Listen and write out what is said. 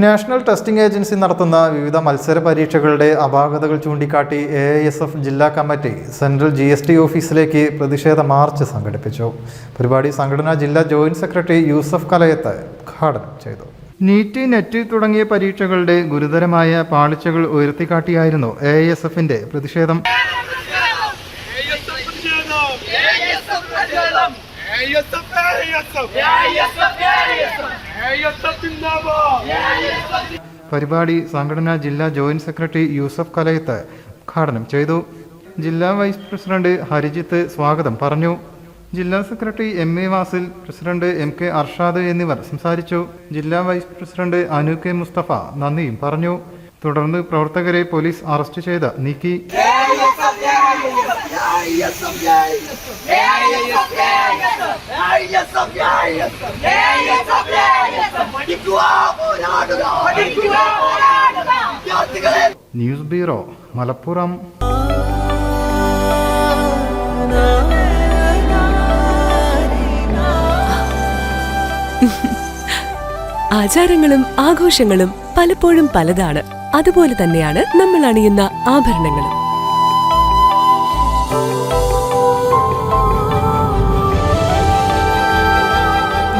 National testing agency നടത്തുന്ന വിവിധ മത്സര പരീക്ഷകളുടെ അപാകതകൾ ചൂണ്ടിക്കാട്ടി എ എസ് എഫ് ജില്ലാ committee central G S T ഓഫീസിലേക്ക് പ്രതിഷേധ മാർച്ച് സംഘടിപ്പിച്ചു. പരിപാടി സംഘടനാ ജില്ലാ ജോയിന്റ് സെക്രട്ടറി യൂസഫ് കലയത്ത് ഉദ്ഘാടനം ചെയ്തു. നീറ്റ് നെറ്റ് തുടങ്ങിയ പരീക്ഷകളുടെ ഗുരുതരമായ പാളിച്ചകൾ ഉയർത്തിക്കാട്ടിയായിരുന്നു എ എസ് എഫിന്റെ പ്രതിഷേധം. പരിപാടി സംഘടനാ ജില്ലാ ജോയിന്റ് സെക്രട്ടറി യൂസഫ് കലയത്ത് ഉദ്ഘാടനം ചെയ്തു ജില്ലാ വൈസ് പ്രസിഡന്റ് ഹരിജിത്ത് സ്വാഗതം പറഞ്ഞു ജില്ലാ secretary M A Vasil president M K Arshad എന്നിവർ സംസാരിച്ചു ജില്ലാ vice president Anu K Mustafa നന്ദിയും പറഞ്ഞു തുടർന്ന് പ്രവർത്തകരെ പോലീസ് അറസ്റ്റ് ചെയ്ത് നീക്കി ന്യൂസ് ബ്യൂറോ മലപ്പുറം. ആചാരങ്ങളും ആഘോഷങ്ങളും പലപ്പോഴും പലതാണ്. അതുപോലെ തന്നെയാണ് നമ്മൾ അണിയുന്ന ആഭരണങ്ങളും.